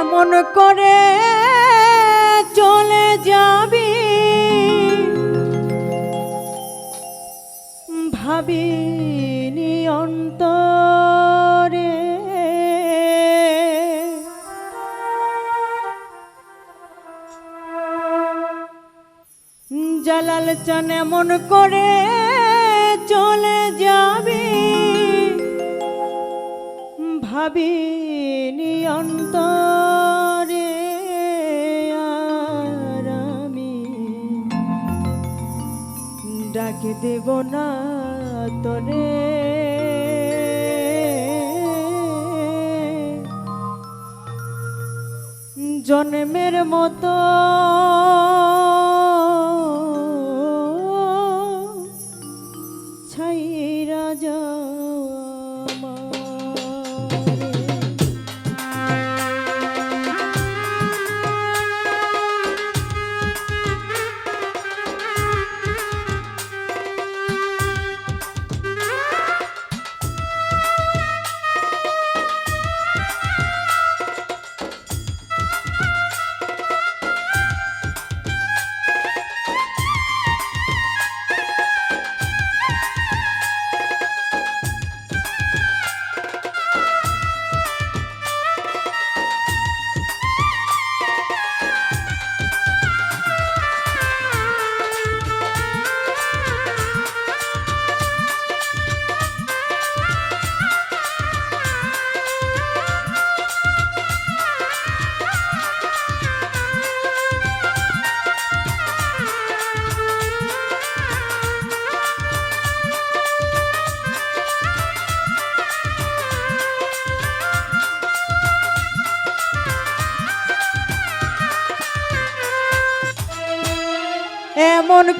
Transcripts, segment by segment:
এমন করে চলে যাবি? ভাবিনি অন্তরে। জালাল চান এমন করে চলে যাবি? ভাবিনি অন্তরে আর আমি। ডাকে দেব না তোরে। জন্মের মতো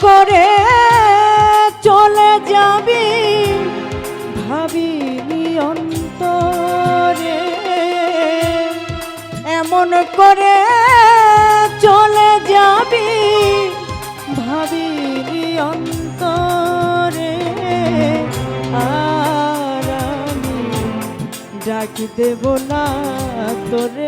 করে চলে যাবি ভাবিনি অন্তরে। এমন করে চলে যাবি ভাবিনি অন্তরে। আর আমি ডাকি দেব না তোরে।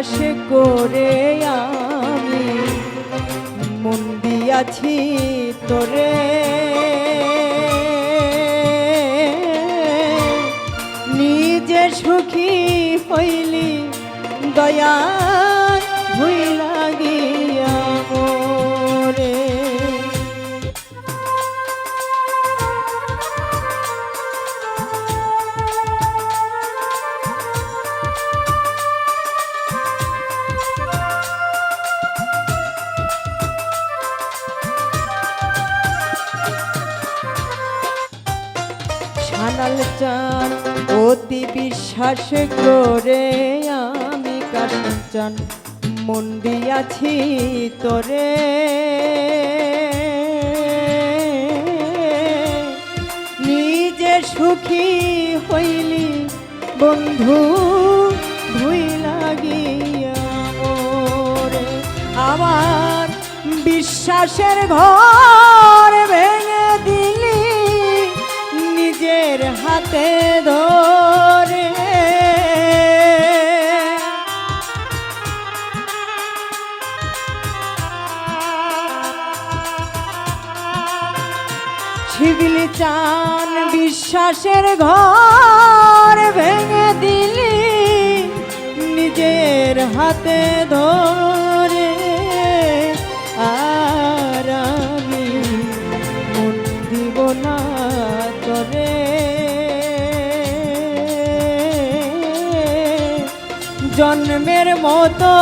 বিশ্বাস করে আমি মন দিয়াছি তোরে। নিজে সুখী হইলি দয়া ভুইলা ছানাল চান অতি বিশ্বাস করে আমি কাশন চান মন দিয়াছি তোরে। নিজে সুখী হইলি বন্ধু, ভুই লাগিয়া আমার বিশ্বাসের ঘর ভেঙে হাতে ধরে। শিবিলি চান বিশ্বাসের ঘর ভেঙে দিলি নিজের হাতে ধরে। জন্মের মতো।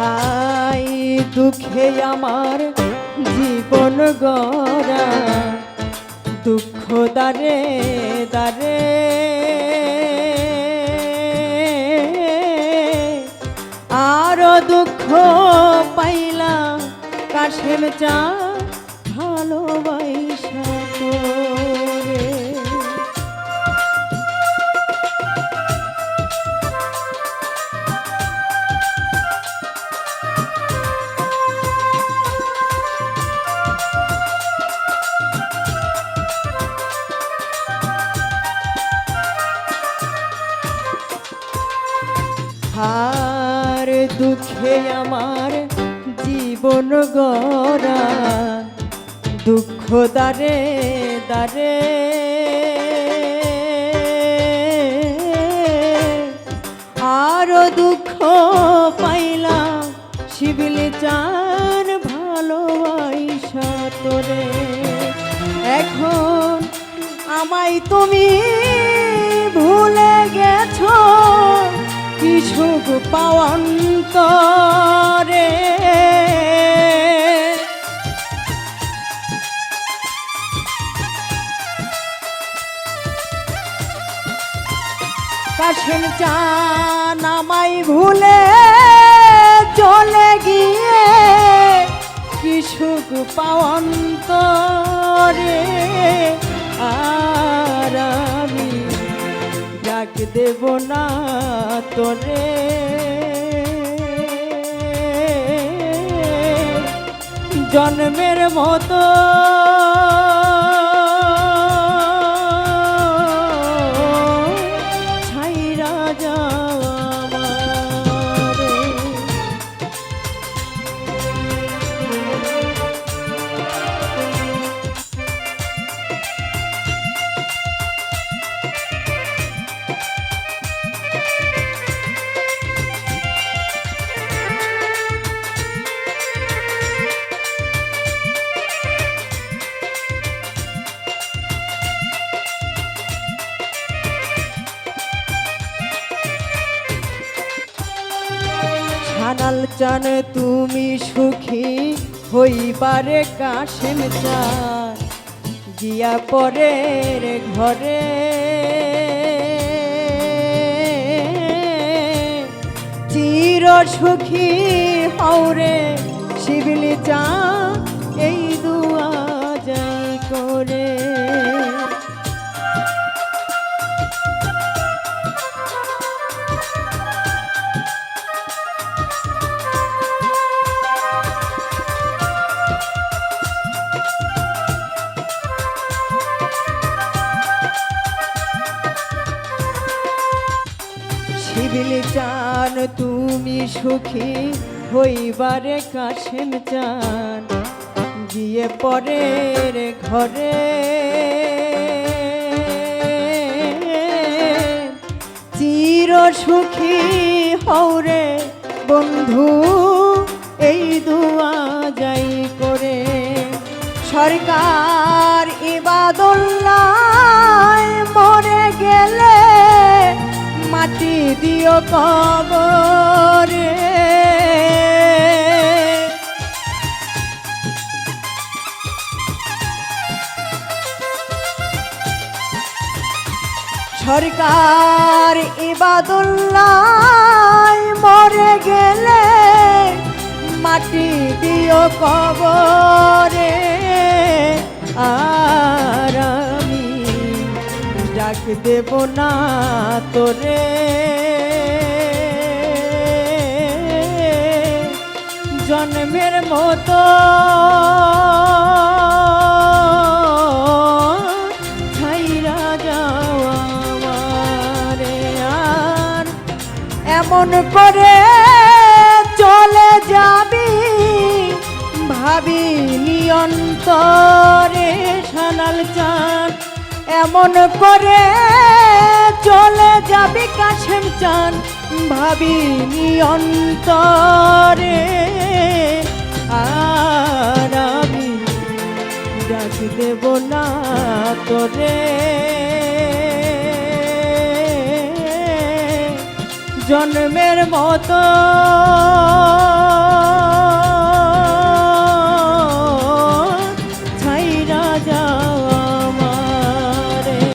হাই দুঃখে আমার জীবন গড়া দুঃখ দারে দারে আরও দুঃখ পাইলাম কাশেম চা হার দুঃখে আমার জীবন গড়া। দুঃখ দারে দারে আরও দুঃখ পাইলাম শিবিলে চান ভালোবাসা তোরে। এখন আমায় তুমি কি সুখ পাওয়ান্তরে। কাশেম চান ভুলে চলে গিয়ে কি সুখ পাওয়ান্তরে। আর ডাক না তোরে। জন্মের মতো চান তুমি সুখী হইবারে কাশেম চান গিয়া পরের ঘরে চির সুখী হওরে শিবলি চা সুখী হইবারে কাশেম চান, গিয়ে পরের ঘরে। চির সুখী হৌরে বন্ধু, এই দুয়া যাই করে। সরকার ইবাদুল্লাহ মরে গেলে দিও কবরে। সরকার ইবাদুল্লাহ মরে গেলে মাটি দিও কবরে। আর আমি ডাক দেব না তোরে। জন্মের মতো। ছাইরা আর। এমন করে চলে যাবি ভাবি নিয়ন্তরে সানাল চান এমন করে চলে যাবি কাছেম চান ভাবি নিয়ন্তরে দেব না তোরে। জন্মের মতো